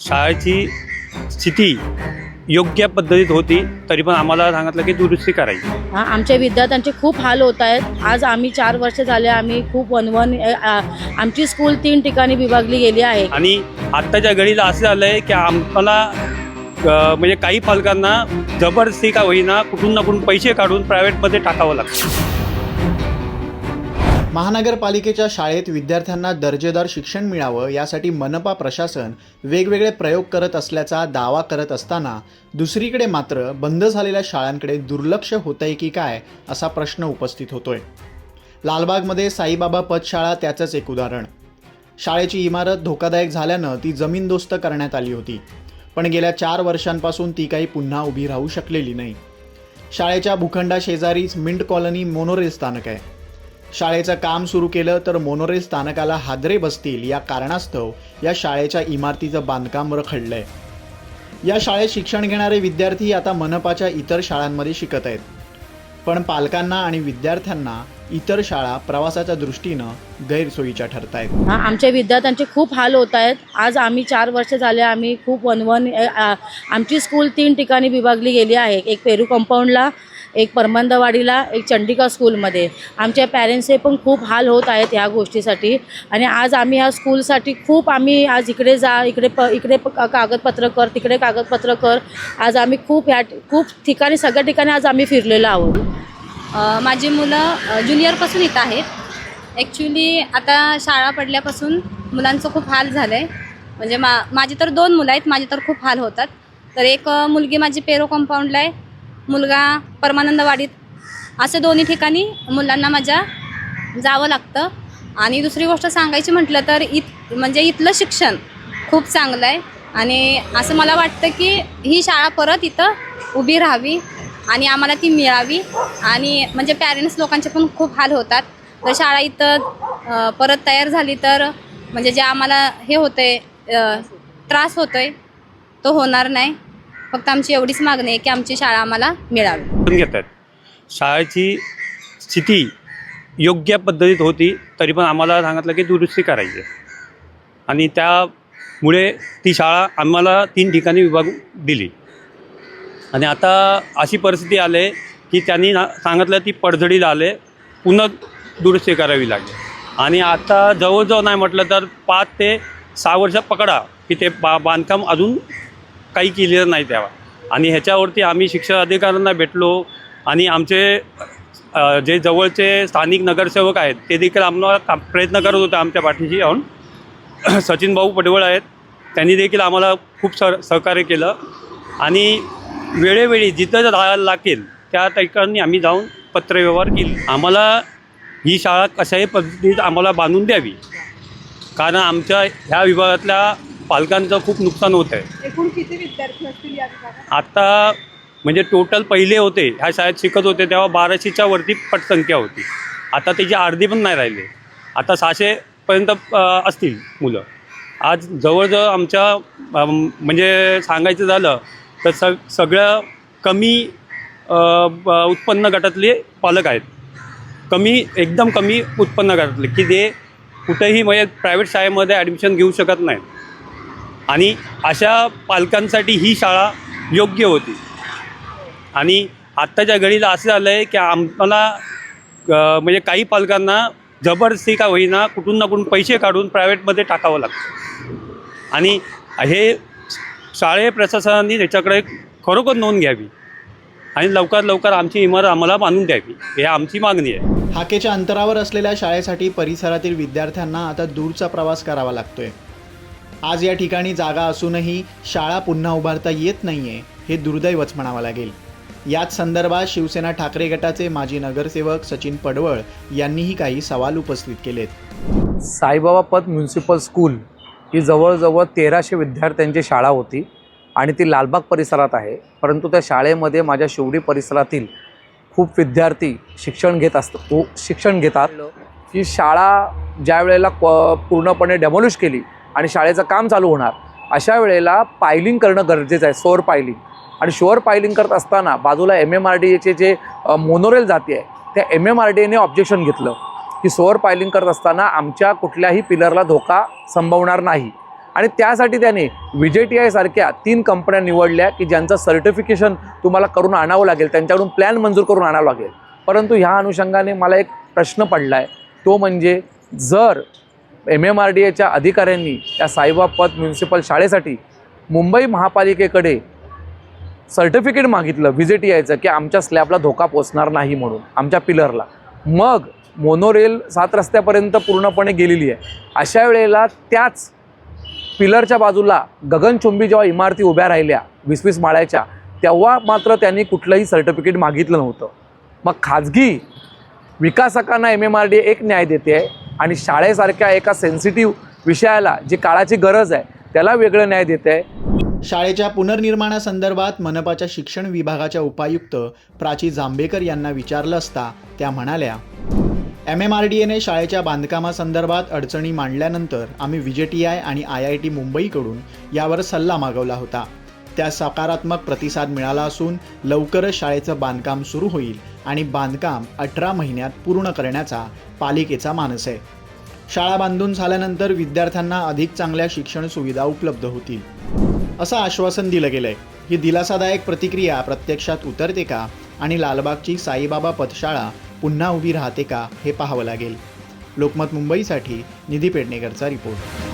शाळेची स्थिती योग्य पद्धतीत होती तरी पण आम्हाला सांगितलं की दुरुस्ती करायची. हा आमच्या विद्यार्थ्यांचे खूप हाल होत आहेत. आज आम्ही चार वर्ष झाले आम्ही खूप वनवन अ, आ, आमची स्कूल तीन ठिकाणी विभागली गेली आहे. आणि आत्ताच्या घडीला असं झालं आहे की आम्हाला अ, म्हणजे काही पालकांना जबरदस्ती का होईना कुठून ना कुठून पैसे काढून प्रायव्हेटमध्ये टाकावं लागतं. महानगरपालिकेच्या शाळेत विद्यार्थ्यांना दर्जेदार शिक्षण मिळावं यासाठी मनपा प्रशासन वेगवेगळे प्रयोग करत असल्याचा दावा करत असताना दुसरीकडे मात्र बंद झालेल्या शाळांकडे दुर्लक्ष होतंय की काय असा प्रश्न उपस्थित होतोय. लालबागमध्ये साईबाबा पतशाळा त्याचंच एक उदाहरण. शाळेची इमारत धोकादायक झाल्यानं ती जमीनदोस्त करण्यात आली होती. पण गेल्या चार वर्षांपासून ती काही पुन्हा उभी राहू शकलेली नाही. शाळेच्या भूखंडा शेजारीच मिंट कॉलनी मोनोरेल स्थानक आहे. शाळेचं काम सुरू केलं तर मोनोरेल स्थानकाला हादरे बसतील या कारणास्तव या शाळेच्या इमारतीचं बांधकाम रखडलंय. या शाळेत शिक्षण घेणारे विद्यार्थी आता मनपाच्या इतर शाळांमध्ये शिकत आहेत. पण पालकांना आणि विद्यार्थ्यांना इतर शाळा प्रवासाच्या दृष्टीनं गैरसोयीच्या ठरत आहेत आमच्या विद्यार्थ्यांचे खूप हाल होत आहेत. आज आम्ही चार वर्ष झाले आम्ही खूप वनवन आमची स्कूल तीन ठिकाणी विभागली गेली आहे. एक पेरू कंपाऊंडला एक परमंदवाडीला एक चंडिका स्कूलमध्ये. आमच्या पॅरेंट्सचे पण खूप हाल होत आहेत ह्या गोष्टीसाठी. आणि आज आम्ही ह्या स्कूलसाठी खूप आम्ही आज इकडे जा इकडे प इकडे प- कागदपत्र कर तिकडे कागदपत्र कर. आज आम्ही खूप ह्या खूप ठिकाणी सगळ्या ठिकाणी आज आम्ही फिरलेलो आहोत. माझी मुलं ज्युनियरपासून येत आहेत. ॲक्च्युली आता शाळा पडल्यापासून मुलांचं खूप हाल झालं आहे म्हणजे मा माझी तर दोन मुलं आहेत माझे तर खूप हाल होतात. तर एक मुलगी माझी पेरो कंपाऊंडला आहे. मुलगा परमानंदवाडीत असं दोन्ही ठिकाणी मुलांना माझ्या जावं लागतं. आणि दुसरी गोष्ट सांगायची म्हटलं तर इत म्हणजे इथलं शिक्षण खूप चांगलं आहे. आणि असं मला वाटतं की ही शाळा परत इथं उभी राहावी आणि आम्हाला ती मिळावी. आणि म्हणजे पॅरेंट्स लोकांचे पण खूप हाल होतात. तर शाळा इथं परत तयार झाली तर म्हणजे जे आम्हाला हे होतं आहे त्रास होतोय तो होणार नाही. फक्त आमची एवढीच मागणी आहे की आमची शाळा आम्हाला मिळावी. घेतात शाळेची स्थिती योग्य पद्धतीत होती तरी पण आम्हाला सांगितलं की दुरुस्ती करायची. आणि त्यामुळे ती शाळा आम्हाला तीन ठिकाणी विभाग दिली. आणि आता अशी परिस्थिती आली की त्यांनी ना- सांगितलं ती पडझडीला आले पुन्हा दुरुस्ती करावी लागेल. आणि आता जवळजवळ नाही म्हटलं तर पाच ते सहा वर्ष पकडा की ते बा बांधकाम अजून काही केलेलं नाही त्यावा आणि ह्याच्यावरती आम्ही शिक्षण अधिकाऱ्यांना भेटलो आणि आमचे जे जवळचे स्थानिक नगरसेवक आहेत ते देखील आम्हाला काम प्रयत्न करत होते आमच्या पाठीशी येऊन. सचिन भाऊ पडवळ आहेत त्यांनी देखील आम्हाला खूप सर सहकार्य केलं. आणि वेळोवेळी जिथं राहायला लागेल त्या ठिकाणी आम्ही जाऊन पत्रव्यवहार केली. आम्हाला ही शाळा कशाही पद्धतीत आम्हाला बांधून द्यावी. कारण आमच्या ह्या विभागातल्या पालकांचं खूप नुकसान होत आहे. एकूण किती विद्यार्थी असतील या विभागात आता म्हणजे टोटल पहिले होते ह्या शाळेत शिकत होते तेव्हा बाराशेच्या वरती पटसंख्या होती. आता त्याची अर्धी पण नाही राहिली. आता सहाशेपर्यंत अ, असतील मुलं. आज जवळजवळ आमच्या अम, म्हणजे सांगायचं झालं तर स सगळं कमी अ, ब- उत्पन्न गटातले पालक आहेत. कमी एकदम कमी उत्पन्न गटातले की ते कुठेही म्हणजे प्रायव्हेट शाळेमध्ये ॲडमिशन घेऊ शकत नाहीत. आणि अशा पालकांसाठी ही शाळा योग्य होती. आणि आत्ताच्या घडीला असं झालं आहे की आम्हाला म्हणजे काही पालकांना जबरदस्ती का होईना कुठून ना कुठून पैसे काढून प्रायव्हेटमध्ये टाकावं लागतं. आणि हे शाळे प्रशासनाने त्याच्याकडे खरोखर नोंद घ्यावी आणि लवकरात लवकर आमची इमारत आम्हाला बांधून द्यावी हे आमची मागणी आहे. हाकेच्या अंतरावर असलेल्या शाळेसाठी परिसरातील विद्यार्थ्यांना आता दूरचा प्रवास करावा लागतोय. आज या ठिकाणी जागा असूनही शाळा पुन्हा उभारता येत नाहीये हे दुर्दैवच म्हणावं लागेल. याच संदर्भात शिवसेना ठाकरे गटाचे माजी नगरसेवक सचिन पडवळ यांनीही काही सवाल उपस्थित केलेत. साईबाबा पत म्युन्सिपल स्कूल ही जवळजवळ तेराशे विद्यार्थ्यांची शाळा होती आणि ती लालबाग परिसरात आहे. परंतु त्या शाळेमध्ये माझ्या शिवडी परिसरातील खूप विद्यार्थी शिक्षण घेत असत हो, शिक्षण घेतात. ही शाळा ज्या वेळेला पूर्णपणे डेमॉलिश केली आणि शाळेचं काम चालू होणार. अशा वेळेला पायलिंग करणं गरजेचं आहे सोअर पायलिंग आणि शोअर पायलिंग करत असताना बाजूला एम एम आर डी एचे जे मोनोरेल जाते आहे त्या एम एम आर डी एने ऑब्जेक्शन घेतलं. की सोअर पायलिंग करत असताना आमच्या कुठल्याही पिलरला धोका संभवणार नाही. आणि त्यासाठी त्याने विजे टी आयसारख्या तीन कंपन्या निवडल्या की ज्यांचं सर्टिफिकेशन तुम्हाला करून आणावं लागेल त्यांच्याकडून प्लॅन मंजूर करून आणावं लागेल. परंतु ह्या अनुषंगाने मला एक प्रश्न पडला आहे तो म्हणजे जर एम एम आर डी एच्या अधिकाऱ्यांनी या साईबापत म्युन्सिपल शाळेसाठी मुंबई महापालिकेकडे सर्टिफिकेट मागितलं व्हिजिट यायचं की आमच्या स्लॅबला धोका पोचणार नाही म्हणून आमच्या पिलरला. मग मोनोरेल सात रस्त्यापर्यंत पूर्णपणे गेलेली आहे. अशा वेळेला त्याच पिलरच्या बाजूला गगनचुंबी जेव्हा इमारती उभ्या राहिल्या वीस वीस माळ्याच्या तेव्हा मात्र त्यांनी कुठलंही सर्टिफिकेट मागितलं नव्हतं. मग खाजगी विकासकांना एम एम आर डी एक न्याय देते आहे. आणि शाळेसारख्या एका सेन्सिटिव्ह विषयाला जी काळाची गरज आहे त्याला वेगळं न्याय देत आहे. शाळेच्या पुनर्निर्माणासंदर्भात मनपाच्या शिक्षण विभागाच्या उपायुक्त प्राची जांभेकर यांना विचारलं असता त्या म्हणाल्या एम एम आर डी एने शाळेच्या बांधकामासंदर्भात अडचणी मांडल्यानंतर आम्ही व्ही जे टी आय आणि आय आय टी मुंबईकडून यावर सल्ला मागवला होता. त्या सकारात्मक प्रतिसाद मिळाला असून लवकरच शाळेचं बांधकाम सुरू होईल आणि बांधकाम अठरा महिन्यात पूर्ण करण्याचा पालिकेचा मानस आहे. शाळा बांधून झाल्यानंतर विद्यार्थ्यांना अधिक चांगल्या शिक्षण सुविधा उपलब्ध होतील असं आश्वासन दिलं गेलंय. ही दिलासादायक प्रतिक्रिया प्रत्यक्षात उतरते का आणि लालबागची साईबाबा पथशाळा पुन्हा उभी राहते का हे पाहावं लागेल. लोकमत मुंबईसाठी निधी पेडणेकरचा रिपोर्ट.